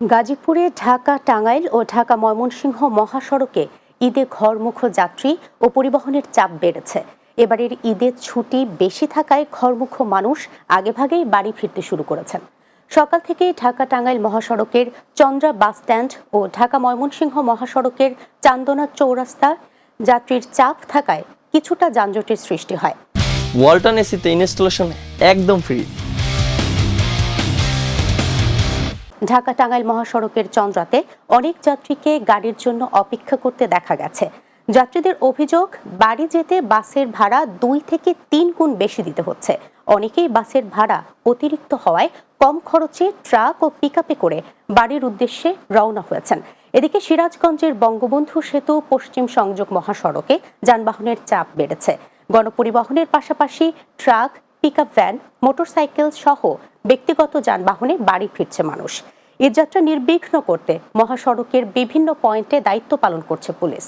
গাজীপুরে ঢাকা টাঙ্গাইল ও ঢাকা ময়মনসিংহ মহাসড়কে ঈদে ঘরমুখ যাত্রী ও পরিবহনের চাপ বেড়েছে। এবারের ঈদের ছুটি বেশি থাকায় ঘরমুখ মানুষ আগেভাগেই বাড়ি ফিরতে শুরু করেছেন। সকাল থেকেই ঢাকা টাঙ্গাইল মহাসড়কের চন্দ্রা বাস স্ট্যান্ড ও ঢাকা ময়মনসিংহ মহাসড়কের চান্দনা চৌরাস্তা যাত্রীর চাপ থাকায় কিছুটা যানজটের সৃষ্টি হয়। ওয়ালটন এসিতে ইনস্টলেশন একদম ফ্রি। ঢাকা টাঙ্গাইল মহাসড়কের চন্দ্রাতে অনেক যাত্রীকে গাড়ির জন্য অপেক্ষা করতে দেখা গেছে। যাত্রীদের অভিযোগ, বাড়ি যেতে বাসের ভাড়া দুই থেকে তিন গুণ বেশি দিতে হচ্ছে। অনেকেই বাসের ভাড়া অতিরিক্ত হওয়ায় কম খরচে ট্রাক ও পিকআপে করে বাড়ির উদ্দেশ্যে রওনা হয়েছেন। এদিকে সিরাজগঞ্জের বঙ্গবন্ধু সেতু পশ্চিম সংযোগ মহাসড়কে যানবাহনের চাপ বেড়েছে। গণপরিবহনের পাশাপাশি ট্রাক পিকআপ ভ্যান মোটরসাইকেল সহ ব্যক্তিগত যানবাহনে বাড়ি ফিরছে মানুষ। ঈদযাত্রা নির্বিঘ্ন করতে মহাসড়কের বিভিন্ন পয়েন্টে দায়িত্ব পালন করছে পুলিশ।